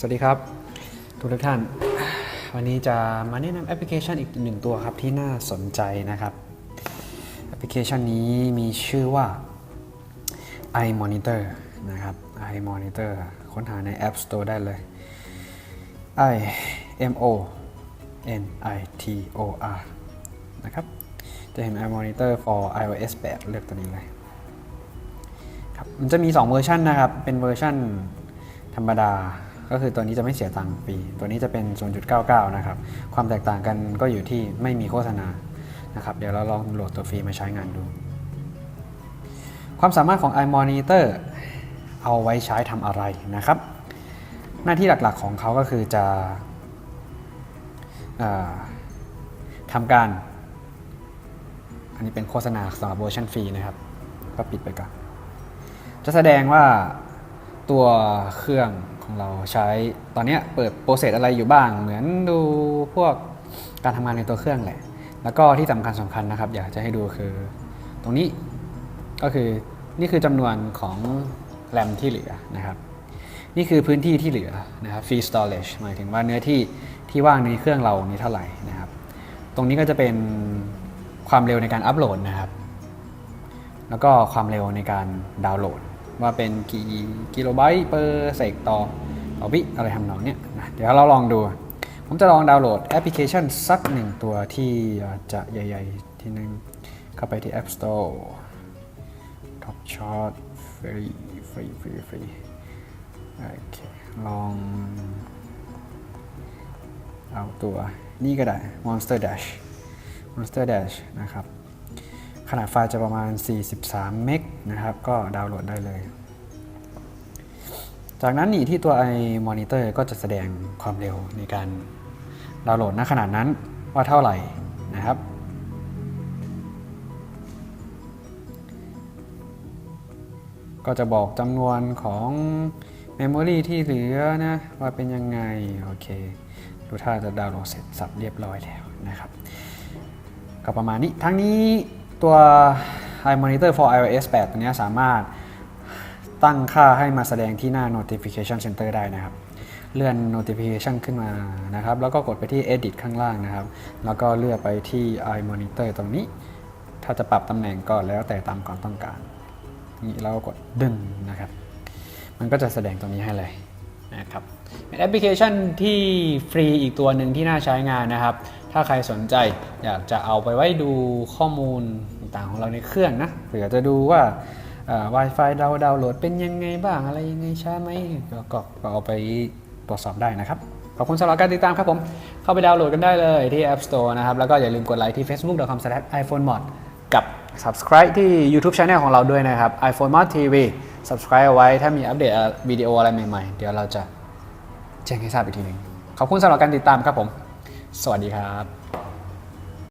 สวัสดีครับ ทุกท่าน วันนี้จะมาแนะนำแอปพลิเคชันอีกหนึ่งตัวครับที่น่าสนใจนะครับ แอปพลิเคชันนี้มีชื่อว่า iMonitor นะครับ iMonitor ค้นหาใน App Store ได้เลย i m o n i t o r นะครับ จะเห็น iMonitor for iOS 8 เลือกตัวนี้เลยครับมันจะมี 2 เวอร์ชันนะครับ เป็นเวอร์ชันธรรมดา ก็คือตัวนี้จะไม่เสียตังค์ฟรีตัวนี้จะเป็น 0.99 นะครับ ความแตกต่างกันก็อยู่ที่ไม่มีโฆษณานะครับ เดี๋ยวเราลองโหลดตัวฟรีมาใช้งานดู ความสามารถของ iMonitor เอาไว้ใช้ทำอะไรนะครับ หน้าที่หลักๆของเขาก็คือจะอทำการ อันนี้เป็นโฆษณาสำหรับเวอร์ชันฟรีนะครับ ก็ปิดไปก่อน จะแสดงว่าตัวเครื่อง ของเราใช้ตอนนี้เปิดโปรเซสอะไรอยู่บ้าง เหมือนดูพวกการทำงานในตัวเครื่องแหละ แล้วก็ที่สำคัญสำคัญนะครับ อยากจะให้ดูคือ ตรงนี้ก็คือนี่คือจำนวนของแรมที่เหลือนะครับ นี่คือพื้นที่ที่เหลือนะครับ free storage หมายถึงว่าเนื้อที่ที่ว่างในเครื่องเรานี้เท่าไหร่นะครับ ตรงนี้ก็จะเป็นความเร็วในการอัปโหลดนะครับ แล้วก็ความเร็วในการดาวน์โหลด ว่าเป็นกี่กิโลไบต์เปอร์เซกต่อต่อวิอะไรทำนองเนี้ยนะเดี๋ยวเราลองดู ผมจะลองดาวน์โหลดแอปพลิเคชันสักหนึ่งตัวที่จะใหญ่ ๆ ที่หนึงเข้าไปที่ App Store Top Chart Free Free Free Free โอเคลอง เอาตัวนี่ก็ได้ Monster Dash Monster Dash นะครับ ขนาดไฟล์จะประมาณ 43 เมกนะครับ ก็ดาวน์โหลดได้เลย จากนั้นนี่ที่ตัว iMonitor ก็จะแสดงความเร็วในการดาวน์โหลดณขนาดนั้นว่าเท่าไหร่นะครับ ก็จะบอกจำนวนของ Memory ที่เหลือนะว่าเป็นยังไง โอเค ดูท่าจะดาวน์โหลดเสร็จสับเรียบร้อยแล้วนะครับ ก็ประมาณนี้ทั้งนี้ ตัว iMonitor for iOS 8 ตัวนี้สามารถตั้งค่าให้มาแสดงที่หน้า notification center ได้นะครับ เลื่อน notification ขึ้นมานะครับ แล้วก็กดไปที่ edit ข้างล่างนะครับ แล้วก็เลือกไปที่ iMonitor ตรงนี้ ถ้าจะปรับตำแหน่งก็แล้วแต่ตามความต้องการ นี่เราก็กดดึงนะครับ มันก็จะแสดงตรงนี้ให้เลย นะครับเป็นแอปพลิเคชันที่ฟรีอีกตัวหนึ่งที่น่าใช้งานนะครับ ถ้าใครสนใจอยากจะเอาไปไว้ดูข้อมูลต่างๆของเราในเครื่องนะเผื่อจะดูว่า Wi-Fi เราดาวน์โหลดเป็นยังไงบ้างอะไรยังไงช้าไหมก็ก็ก็เอาไปตรวจสอบได้นะครับขอบคุณสำหรับการติดตามครับผม เข้าไปดาวน์โหลดกันได้เลยที่ App Store นะครับ แล้วก็อย่าลืมกดไลค์ที่ facebook.com/iphonemod กับ subscribe ที่ YouTube Channel ของเราด้วยนะครับ iPhone Mod TV subscribe เอาไว้ ถ้ามีอัปเดตวิดีโออะไรใหม่ๆ เดี๋ยวเราจะแจ้งให้ทราบอีกทีหนึ่งขอบคุณสำหรับการติดตามครับผม สวัสดีครับ